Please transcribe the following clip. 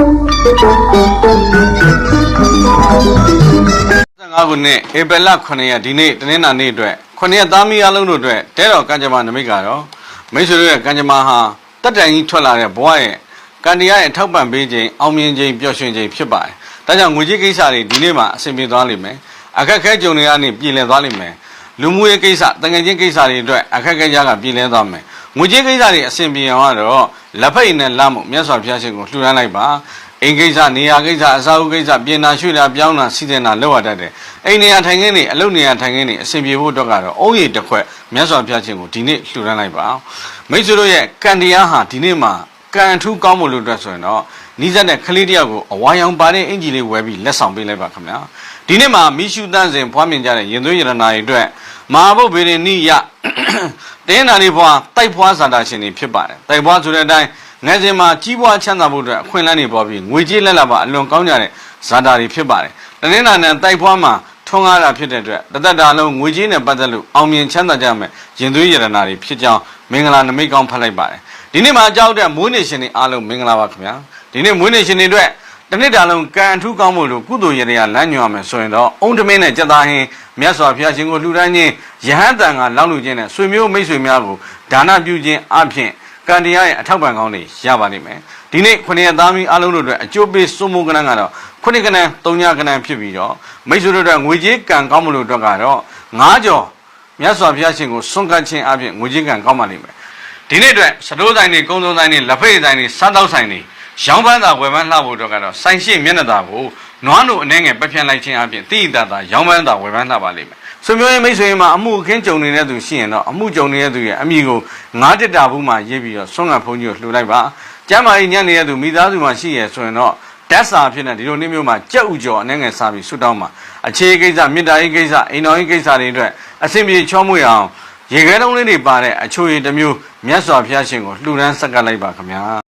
15ခုနှစ်ဧပြီလ9ရက်ဒီနေ့တနင်္လာနေ့အတွက်9ရက်သားမီးအလုံးတို့အတွက်တဲတော်ကံကြမ္မာနမိတ်ကတော့မိတ်ဆွေတို့ရဲ့ကံကြမ္မာဟာတက်တိုင်ကြီးထွက်လာတဲ့ဘဝရဲ့ကံတရားရဲ့ထောက်ပံ့ပေးခြင်းအောင်မြင်ခြင်းပျော်ရွှင်ခြင်းဖြစ်ပါတယ်။ဒါကြောင့်ငွေကြေးကိစ္စတွေဒီနေ့မှာအဆင်ပြေသွားလိမ့်မယ်။အခက်အခဲကြုံတွေကနေပြည်လည်သွားလိမ့်မယ်။လူမှုရေးကိစ္စတန်ငယ်ချင်းကိစ္စတွေအတွက်အခက်အခဲကြကပြည်လည်သွားမယ်။ ငွေကြေးကိစ္စတွေအဆင်ပြေအောင်ကတော့လက်ဖက်ရည်နဲ့လမ်းမှုမြတ်စွာဘုရားရှင်ကိုလှူဒန်းလိုက်ပါ။အိမ်ကိစ္စနေရာကိစ္စအစာအုပ်ကိစ္စပြင်တာရွှေ့တာပြောင်းတာစီစဉ်တာလောက်ရတတ်တယ်။အိမ်နေရာထိုင်ခင်းတွေအလုပ်နေရာထိုင်ခင်းတွေအဆင်ပြေဖို့အတွက်ကတော့အုံးရည်တစ်ခွက်မြတ်စွာဘုရားရှင်ကိုဒီနေ့လှူဒန်းလိုက်ပါ။မိတ်ဆွေတို့ရဲ့ကံတရားဟာဒီနေ့မှာကံအထူးကောင်းမှုလို့အတွက်ဆိုရင်တော့နီးစပ်တဲ့ကလေးတယောက်ကိုအဝါရောင်ပါတဲ့အင်ဂျီလေးဝယ်ပြီးလက်ဆောင်ပေးလိုက်ပါခင်ဗျာ။ဒီနေ့မှာမိရှုတန်းစဉ်ဖွားမြင်ကြတဲ့ရင်သွေးရတနာတွေအတွက်မဟာဘုတ်ဗေဒနိယ တင်းနာလေးဘွားတိုက်ဖွားဇာတာရှင်တွေဖြစ်ပါတယ်။တိုက်ဖွားဆိုတဲ့အတိုင်းငယ်စဉ်မှာကြီးပွားချမ်းသာဖို့အတွက်အခွင့်အလမ်းတွေပေါ်ပြီးငွေကြေးလက်လာပါအလွန်ကောင်းကြတဲ့ဇာတာတွေဖြစ်ပါတယ်။တနင်္လာနေ့တိုက်ဖွားမှာထွန်းကားတာဖြစ်တဲ့အတွက်တသက်တာလုံးငွေကြေးနဲ့ပတ်သက်လို့အောင်မြင်ချမ်းသာကြမယ်ရင်သွေးရတနာတွေဖြစ်ကြောင်းမင်္ဂလာနမိတ်ကောင်းဖတ်လိုက်ပါတယ်။ဒီနေ့မှာကြောက်တဲ့မွေးနေ့ရှင်တွေအားလုံးမင်္ဂလာပါခင်ဗျာ။ဒီနေ့မွေးနေ့ရှင်တွေအတွက် တနေ့တာလုံးကံအထူးကောင်းမှုလို့ကုသိုလ်ရတရားလမ်းညွှန်ရမယ်ဆိုရင်တော့အုံတမင်းနဲ့ကြက်သားဟင်းမြတ်စွာဘုရားရှင်ကိုလှူဒန်းခြင်းယဟန်တန်ကလောင်းလူခြင်းနဲ့ဆွေမျိုးမိတ်ဆွေများကိုဒါနပြုခြင်းအပြင်ကံတရားရဲ့အထောက်ပံ့ကောင်းတွေရပါလိမ့်မယ်ဒီနေ့ခုနှစ်ရက်သားမီးအားလုံးတို့အတွက်အကျိုးပေးစုမှုကဏ္ဍကတော့ခုနှစ်ကဏ္ဍသုံးညကဏ္ဍဖြစ်ပြီးတော့မိတ်ဆွေတို့အတွက်ငွေကြေးကံကောင်းမှုလို့အတွက်ကတော့ငါးကြော်မြတ်စွာဘုရားရှင်ကိုစွန့်ကပ်ခြင်းအပြင်ငွေကြေးကံကောင်းပါလိမ့်မယ်ဒီနေ့အတွက်စတိုးဆိုင်တွေကုန်းစုံဆိုင်တွေလက်ဖက်ရည်ဆိုင်တွေစားတောက်ဆိုင်တွေ ရောင်းပန်းသာဝယ်ပန်းလှဖို့အတွက်ကတော့ဆိုင်ရှိမျက်နှာသာကိုနွားတို့အနေငယ်ပက်ဖြန့်လိုက်ခြင်းအပြင်တိတိတသာရောင်းပန်းသာဝယ်ပန်းလှပါလိမ့်မယ်ဆွေမျိုးရေးမိတ်ဆွေရေးမှာအမှုအခင်းကြုံနေတဲ့သူရှိရင်တော့အမှုကြုံနေတဲ့သူရဲ့အမိကိုငါးတက်တာဘူးမှရေးပြီးတော့ဆွမ်းကဖုန်းကြီးကိုလှူလိုက်ပါကျမ်းမာရေးညံ့နေတဲ့သူမိသားစုမှာရှိရဆိုရင်တော့တက်စာဖြစ်နေဒီလိုနေ့မျိုးမှာကြက်ဥကြော်အနေငယ်စားပြီးဆွတောင်းမှာအခြေကိစ္စမေတ္တာရေးကိစ္စအိမ်တော်ရေးကိစ္စတွေအတွက်အဆင်ပြေချောမွေ့အောင်ရေခဲတုံးလေးတွေပါတဲ့အချိုရည်တစ်မျိုးမြတ်စွာဘုရားရှင်ကိုလှူဒန်းဆက်ကပ်လိုက်ပါခင်ဗျာ